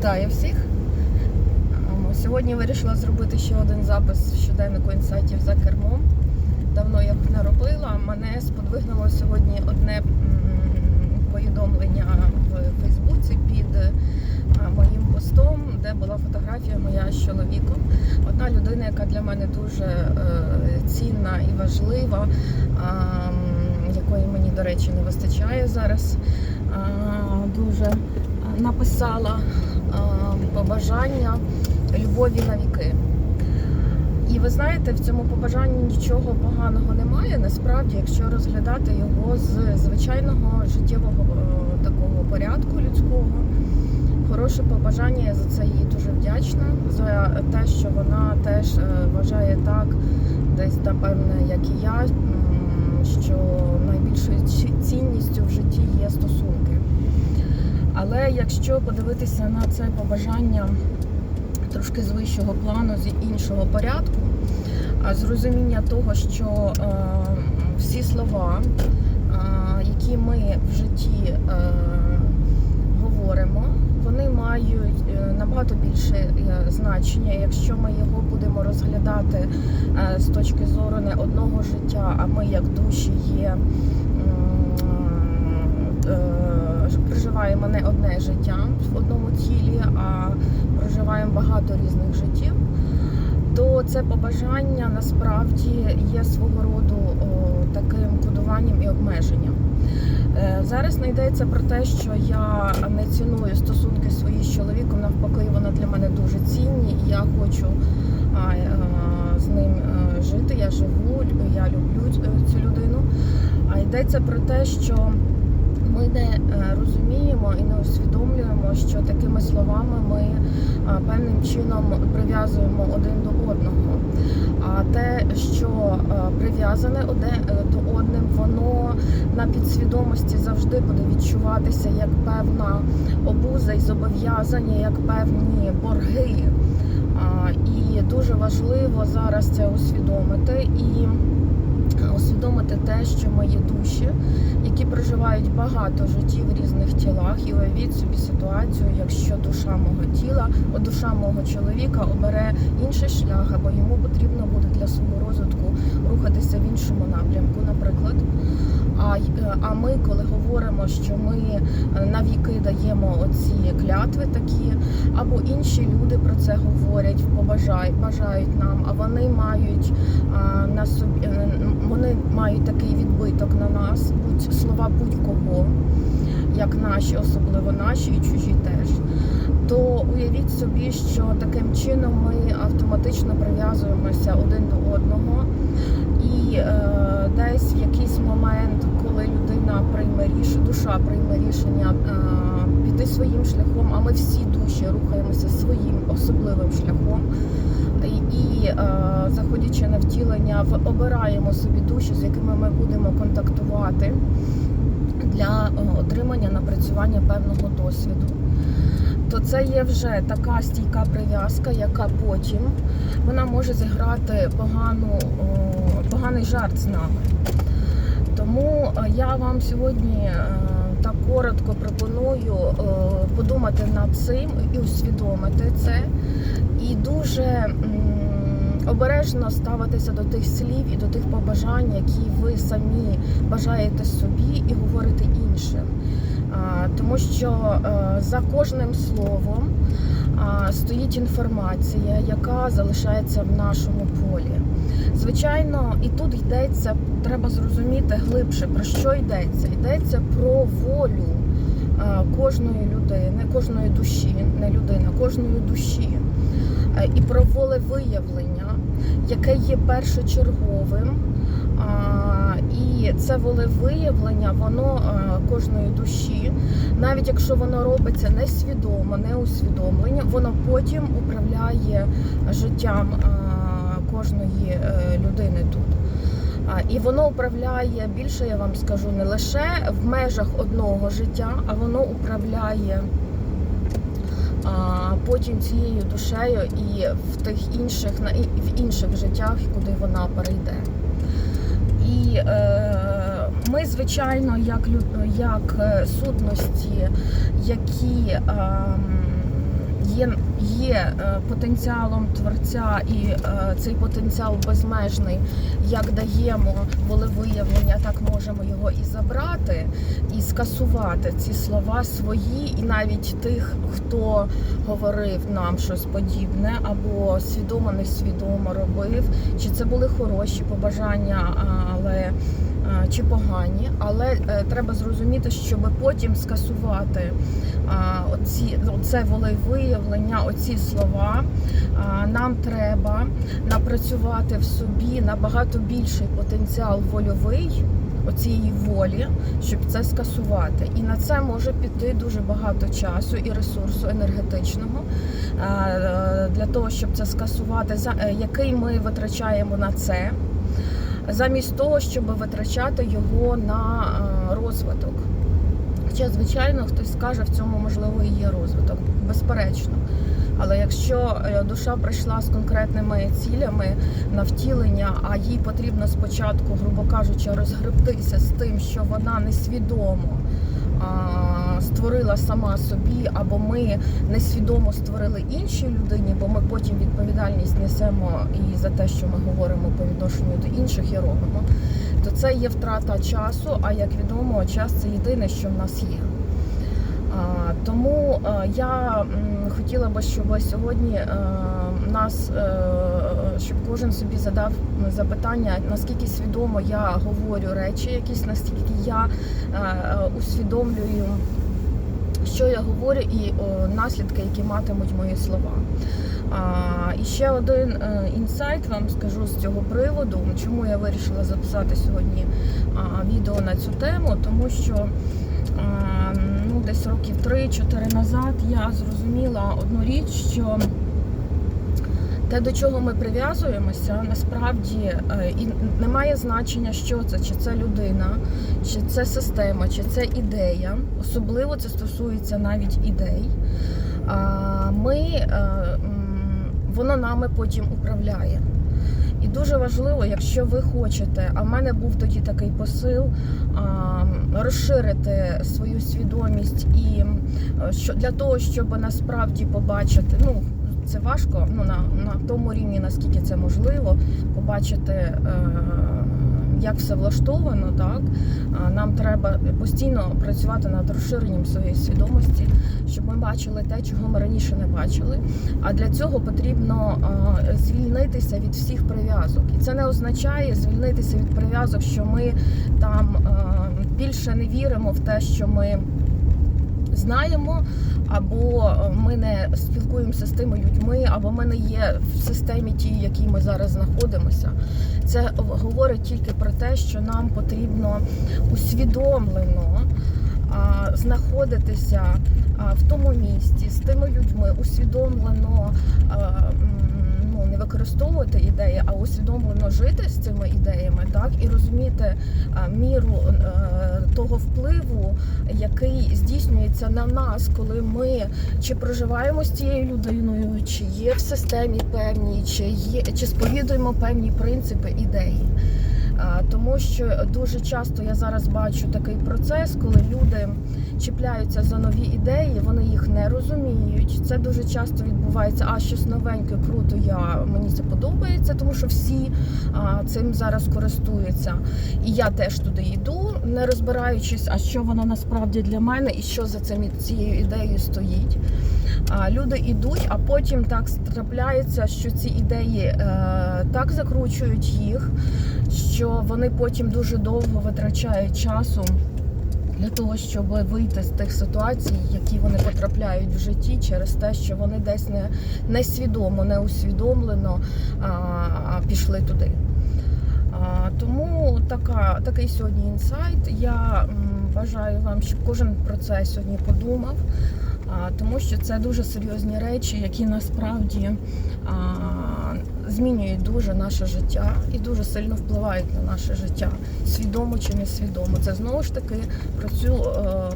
Вітаю всіх. Ем, Сьогодні вирішила зробити ще один запис щоденнику інсайтів за кермом. Давно я б не робила. Мене сподвигнуло сьогодні одне повідомлення в Фейсбуці під е, моїм постом, де була фотографія моя з чоловіком. Одна людина, яка для мене дуже е, цінна і важлива, якої мені, до речі, не вистачає зараз. Дуже е, написала а, побажання любові на віки. І ви знаєте, в цьому побажанні нічого поганого немає. Насправді, якщо розглядати його з звичайного життєвого е, такого порядку людського. Хороше побажання, я за це їй дуже вдячна. За те, що вона теж е, вважає так, десь напевне, як і я, що найбільшою цінністю в житті є. Якщо подивитися на це побажання трошки з вищого плану, з іншого порядку, з розуміння того, що е, всі слова, е, які ми в житті е, говоримо, вони мають набагато більше значення, якщо ми його будемо розглядати з точки зору не одного життя, а ми як душі є. Е, Проживаємо не одне життя в одному тілі, а проживаємо багато різних життів, то це побажання насправді є свого роду таким кодуванням і обмеженням. Е, Зараз не йдеться про те, що я не ціную стосунки свої з чоловіком, навпаки, вони для мене дуже цінні, і я хочу е, з ним е, жити. Я живу, я люблю цю людину. А йдеться про те, що ми не е, розуміємо і не усвідомлюємо, що такими словами ми певним чином прив'язуємо один до одного. А те, що е, прив'язане одне е, до одним, воно на підсвідомості завжди буде відчуватися як певна обуза і зобов'язання, як певні борги. І дуже важливо зараз це усвідомити і е, усвідомити те, що є душі, які проживають багато життів в різних тілах. І уявіть собі ситуацію, якщо душа мого тіла, душа мого чоловіка обере інший шлях, або йому потрібно буде для свого розвитку рухатися в іншому напрямку, наприклад. А, е, а ми, коли говоримо, що ми е, навіки даємо оці клятви такі, або інші люди про це говорять, побажають, бажають нам, а вони мають на собі, мають такий відбиток на нас, будь слова будь-кого, як наші, особливо наші і чужі теж. То уявіть собі, що таким чином ми автоматично прив'язуємося один до одного, і е, десь в якийсь момент, коли людина прийме рішення, душа прийме рішення е, піти своїм шляхом, а ми всі душі рухаємося своїм особливим шляхом. І, е, заходячи на втілення, обираємо собі душі, з якими ми будемо контактувати для е, отримання напрацювання певного досвіду. Це є вже така стійка прив'язка, яка потім вона може зіграти погану, поганий жарт з нами. Тому е, я вам сьогодні е, так коротко пропоную е, подумати над цим і усвідомити це, і дуже обережно ставитися до тих слів і до тих побажань, які ви самі бажаєте собі і говорити іншим. Тому що е, за кожним словом стоїть інформація, яка залишається в нашому полі. Звичайно, і тут йдеться, треба зрозуміти глибше, про що йдеться. Йдеться про волю е, кожної людини, кожної душі, не людини, кожної душі, Е, і про волевиявлення, яке є першочерговим. І це волевиявлення, воно е, кожної душі, навіть якщо воно робиться несвідомо, не усвідомлення, воно потім управляє життям е, кожної е, людини тут. І воно управляє більше, я вам скажу, не лише в межах одного життя, а воно управляє потім цією душею і в тих інших в інших життях, куди вона перейде. І е, ми, звичайно, як, як е, сутності, які е, є, є е, потенціалом творця, і е, цей потенціал безмежний. Як даємо волевиявлення, так можемо його і забрати, і скасувати ці слова свої, і навіть тих, хто говорив нам щось подібне, або свідомо несвідомо робив, чи це були хороші побажання, але чи погані, але е, треба зрозуміти, щоб потім скасувати оці, оце волевиявлення, оці слова. Нам треба напрацювати в собі набагато більший потенціал вольовий. Оцієї волі, щоб це скасувати, і на це може піти дуже багато часу і ресурсу енергетичного е, для того, щоб це скасувати, е, який ми витрачаємо на це, замість того, щоб витрачати його на е, розвиток. Хоча, звичайно, хтось скаже, в цьому можливо і є розвиток, безперечно. Але якщо е, душа прийшла з конкретними цілями на втілення, а їй потрібно спочатку, грубо кажучи, розгребтися з тим, що вона несвідомо створила сама собі, або ми несвідомо створили іншій людині, бо ми потім відповідальність несемо і за те, що ми говоримо по відношенню до інших і робимо, то це є втрата часу. А як відомо, час це єдине, що в нас є. Тому е, я хотіла би, щоб сьогодні е, нас, е, щоб кожен собі задав запитання, наскільки свідомо я говорю речі, якісь наскільки я усвідомлюю, що я говорю, і наслідки, які матимуть мої слова. І ще один інсайт вам скажу з цього приводу, чому я вирішила записати сьогодні відео на цю тему, тому що десь років 3-4 назад я зрозуміла одну річ, що те, до чого ми прив'язуємося, насправді е, і немає значення, що це, чи це людина, чи це система, чи це ідея. Особливо це стосується навіть ідей. Ми, е, воно нами потім управляє. Дуже важливо, якщо ви хочете, а в мене був тоді такий посил розширити свою свідомість і е, що для того, щоб насправді побачити, ну це важко, ну на, на тому рівні, наскільки це можливо, побачити. Е, як все влаштовано, так нам треба постійно працювати над розширенням своєї свідомості, щоб ми бачили те, чого ми раніше не бачили. А для цього потрібно звільнитися від всіх прив'язок, і це не означає звільнитися від прив'язок, що ми там більше не віримо в те, що ми. Знаємо, або ми не спілкуємося з тими людьми, або ми не є в системі тій, в якій ми зараз знаходимося. Це говорить тільки про те, що нам потрібно усвідомлено знаходитися в тому місці з тими людьми, усвідомлено. Використовувати ідеї, а усвідомлено жити з цими ідеями, так і розуміти міру е, того впливу, який здійснюється на нас, коли ми чи проживаємо з цією людиною, чи є в системі певні, чи є чи сповідуємо певні принципи ідеї. А, Тому що дуже часто я зараз бачу такий процес, коли люди чіпляються за нові ідеї, вони їх не розуміють. Це дуже часто відбувається, а щось новеньке, круто, я мені це подобається, тому що всі а, цим зараз користуються. І я теж туди йду, не розбираючись, а що воно насправді для мене і що за цим цією ідеєю стоїть. А, люди йдуть, а потім так трапляється, що ці ідеї е, так закручують їх, що вони потім дуже довго витрачають часу для того, щоб вийти з тих ситуацій, які вони потрапляють в житті, через те, що вони десь не несвідомо, не усвідомлено а, а, пішли туди. А, тому така, такий сьогодні інсайт. Я м, бажаю вам, щоб кожен про це сьогодні подумав, а, тому що це дуже серйозні речі, які насправді а, змінюють дуже наше життя і дуже сильно впливають на наше життя, свідомо чи несвідомо. Це знову ж таки про цю е,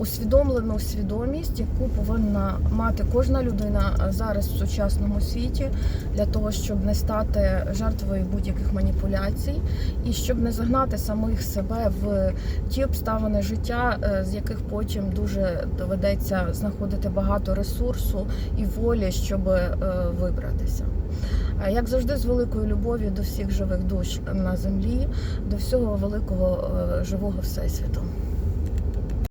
усвідомлену свідомість, яку повинна мати кожна людина зараз в сучасному світі для того, щоб не стати жертвою будь-яких маніпуляцій і щоб не загнати самих себе в ті обставини життя, е, з яких потім дуже доведеться знаходити багато ресурсу і волі, щоб е, вибратися. Як завжди, з великою любов'ю до всіх живих душ на землі, до всього великого е, живого всесвіту.